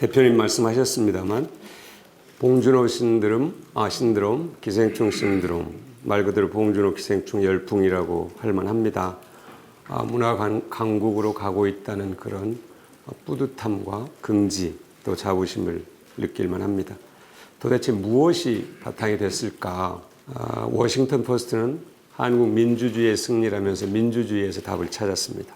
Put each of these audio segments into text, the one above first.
대표님 말씀하셨습니다만 봉준호 신드롬, 아 신드롬, 기생충 신드롬 말 그대로 봉준호 기생충 열풍이라고 할 만합니다. 아, 문화 강- 강국으로 가고 있다는 그런 뿌듯함과 긍지 또 자부심을 느낄 만합니다. 도대체 무엇이 바탕이 됐을까? 아, 워싱턴 포스트는 한국 민주주의의 승리라면서 민주주의에서 답을 찾았습니다.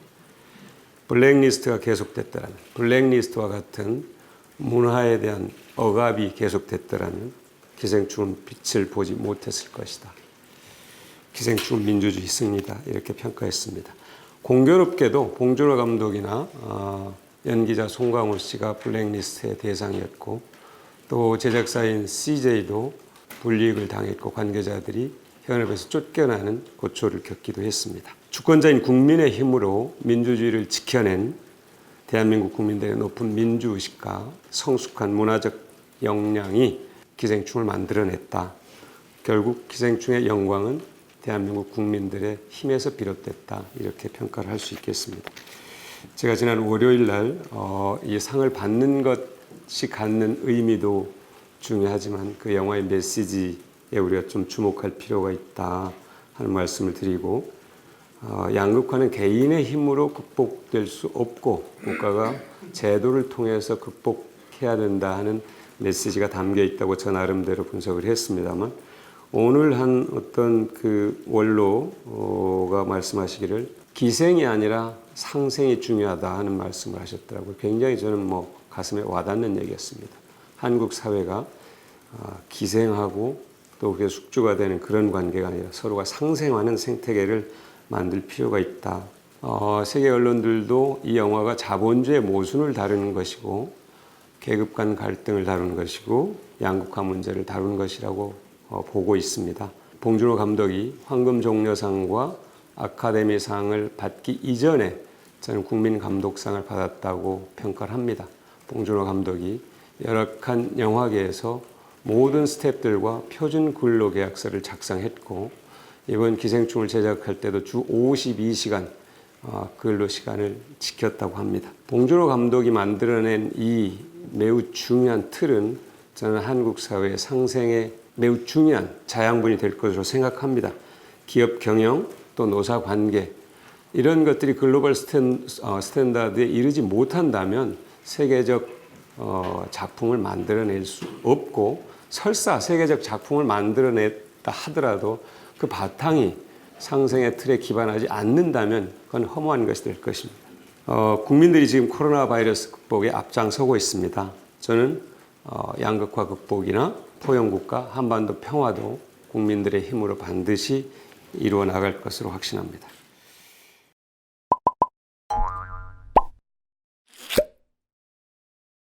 블랙리스트가 계속됐다라면 블랙리스트와 같은 문화에 대한 억압이 계속됐다라면 기생충은 빛을 보지 못했을 것이다. 기생충은 민주주의 승리다 이렇게 평가했습니다. 공교롭게도 봉준호 감독이나 어, 연기자 송강호 씨가 블랙리스트의 대상이었고 또 제작사인 CJ도 불이익을 당했고 관계자들이 현업에서 쫓겨나는 고초를 겪기도 했습니다. 주권자인 국민의 힘으로 민주주의를 지켜낸 대한민국 국민들의 높은 민주의식과 성숙한 문화적 역량이 기생충을 만들어냈다. 결국 기생충의 영광은 대한민국 국민들의 힘에서 비롯됐다. 이렇게 평가를 할 수 있겠습니다. 제가 지난 월요일 날, 어, 이 상을 받는 것이 갖는 의미도 중요하지만 그 영화의 메시지에 우리가 좀 주목할 필요가 있다 하는 말씀을 드리고 어, 양극화는 개인의 힘으로 극복될 수 없고 국가가 제도를 통해서 극복해야 된다 하는 메시지가 담겨 있다고 저 나름대로 분석을 했습니다만 오늘 한 어떤 그 원로가 말씀하시기를 기생이 아니라 상생이 중요하다 하는 말씀을 하셨더라고요. 굉장히 저는 뭐 가슴에 와닿는 얘기였습니다. 한국 사회가 아, 기생하고 또 그게 숙주가 되는 그런 관계가 아니라 서로가 상생하는 생태계를 만들 필요가 있다. 어, 세계 언론들도 이 영화가 자본주의 모순을 다루는 것이고 계급 간 갈등을 다루는 것이고 양극화 문제를 다루는 것이라고 어, 보고 있습니다. 봉준호 감독이 황금 종려상과 아카데미상을 받기 이전에 저는 국민 감독상을 받았다고 평가를 합니다. 봉준호 감독이 열악한 영화계에서 모든 스탭들과 표준 근로 계약서를 작성했고 이번 기생충을 제작할 때도 주 52시간 어, 근로 시간을 지켰다고 합니다. 봉준호 감독이 만들어낸 이 매우 중요한 틀은 저는 한국 사회의 상생에 매우 중요한 자양분이 될 것으로 생각합니다. 기업 경영 또 노사 관계 이런 것들이 글로벌 스탠, 어, 스탠다드에 이르지 못한다면 세계적 어, 작품을 만들어낼 수 없고 설사 세계적 작품을 만들어냈다 하더라도 그 바탕이 상생의 틀에 기반하지 않는다면 그건 허무한 것이 될 것입니다. 어, 국민들이 지금 코로나 바이러스 극복에 앞장서고 있습니다. 저는 어, 양극화 극복이나 포용국가 한반도 평화도 국민들의 힘으로 반드시 이루어 나갈 것으로 확신합니다.